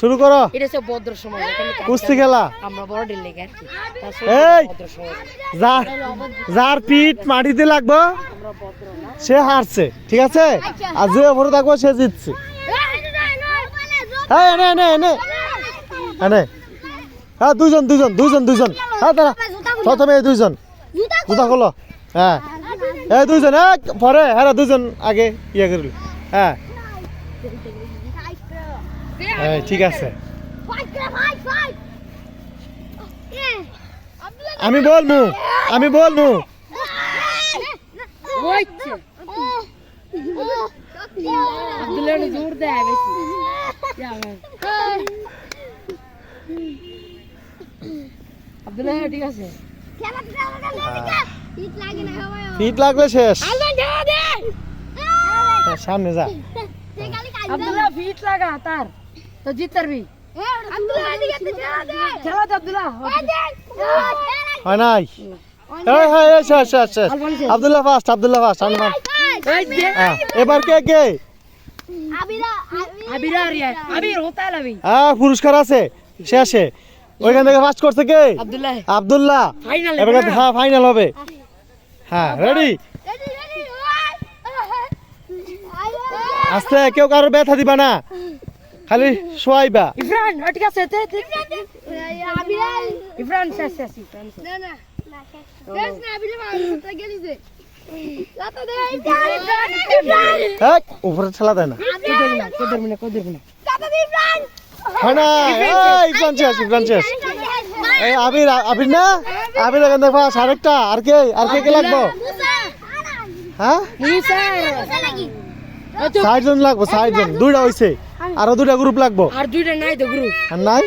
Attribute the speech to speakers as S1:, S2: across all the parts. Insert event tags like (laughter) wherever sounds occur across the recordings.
S1: শুরু করো।
S2: এটা হচ্ছে ভদ্র সময়
S1: কুস্তি খেলা।
S2: আমরা বড় ডিল লেগে আর কি
S1: এই! যার যার পিঠ মাটিতে লাগবো সে হারছে ঠিক আছে? আর যে ওপরে থাকব সে জিতছে। হ্যাঁ এনে এনে এনে। এনে। হ্যাঁ দুজন দুজন দুজন দুজন। হ্যাঁ তারা প্রথমে এই দুইজন জুতা খোলো। হ্যাঁ। এই দুইজন এক পরে হ্যাঁ দুজন আগে ইয়ে করল। হ্যাঁ। ঠিক আছে। আমি বলব আমি বলব।
S2: ওইছে আব্দুল্লাহ নে জোর দেয় আব্দুল্লাহ ঠিক আছে?
S1: পিঠ লাগলে শেষ। সামনে যা।
S2: আব্দুল্লাহ ফিট লাগা তার। তো জিত পারবি খেলা তো আব্দুল্লাহ
S1: হয় নাই? হ্যাঁ আব্দুল্লাহ ফার্স্ট আব্দুল্লাহ ফার্স্ট এবার কে কে?
S2: ইয়া
S1: পুরস্কার আছে শেষে। ওইখান থেকে ফার্স্ট করছে কে?
S2: আব্দুল্লাহ।
S1: আব্দুল্লাহ। হ্যাঁ ফাইনাল হবে। হ্যাঁ রেডি আস্তে কেউ কারোর ব্যথা দিবা না। খালি শোয়াইবা।
S2: ইফরান ঠিক আছে তে ইফরান শেষ ইফরান
S1: দেয় না।
S2: না
S1: ইফরান শেষ ইফরান শেষ। এই আবির আবির না? আবির এখান থেকে ফার্স্ট আরেকটা। আর কে আর কে কে লাগবো? হ্যাঁ? ষাট জন লাগবো ষাট জন দুইটা হইছে আরও দুইটা গ্রুপ লাগবো।
S2: আর দুইটা নাই তো গুরু
S1: আর নাই?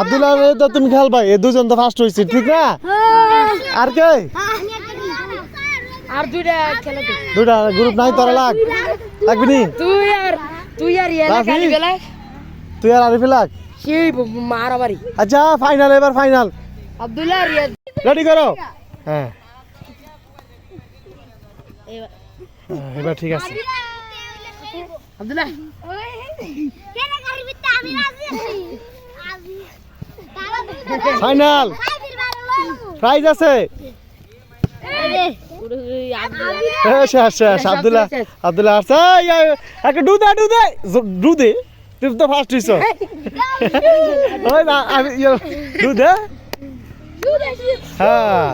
S1: আব্দুল্লাহ রে তো তুমি খেলবা এই দুজন তো ফার্স্ট হইছে ঠিক না? আর কে?
S2: আর দুইটা খেলা
S1: দুইটা গ্রুপ নাই তোরা লাগ। লাগবি নি?
S2: তুই আর তুই আর ইয়া
S1: তুই আর আরিফি লাগ
S2: সেই মারামারি।
S1: আচ্ছা ফাইনাল এবার ফাইনাল
S2: আব্দুল্লাহ আর
S1: রেডি করো? হ্যাঁ, এবার। ঠিক আছে।
S2: আব্দুল্লাহ।
S1: ফাইনাল প্রাইজ আছে? শেষ শেষ আব্দুল্লাহ আব্দুল্লাহ আসছে। এই, এই, একটা (laughs) do they do they. Do they. তুই তো ফার্স্ট হইছ। ওই না আমি ডু দে। হ্যাঁ।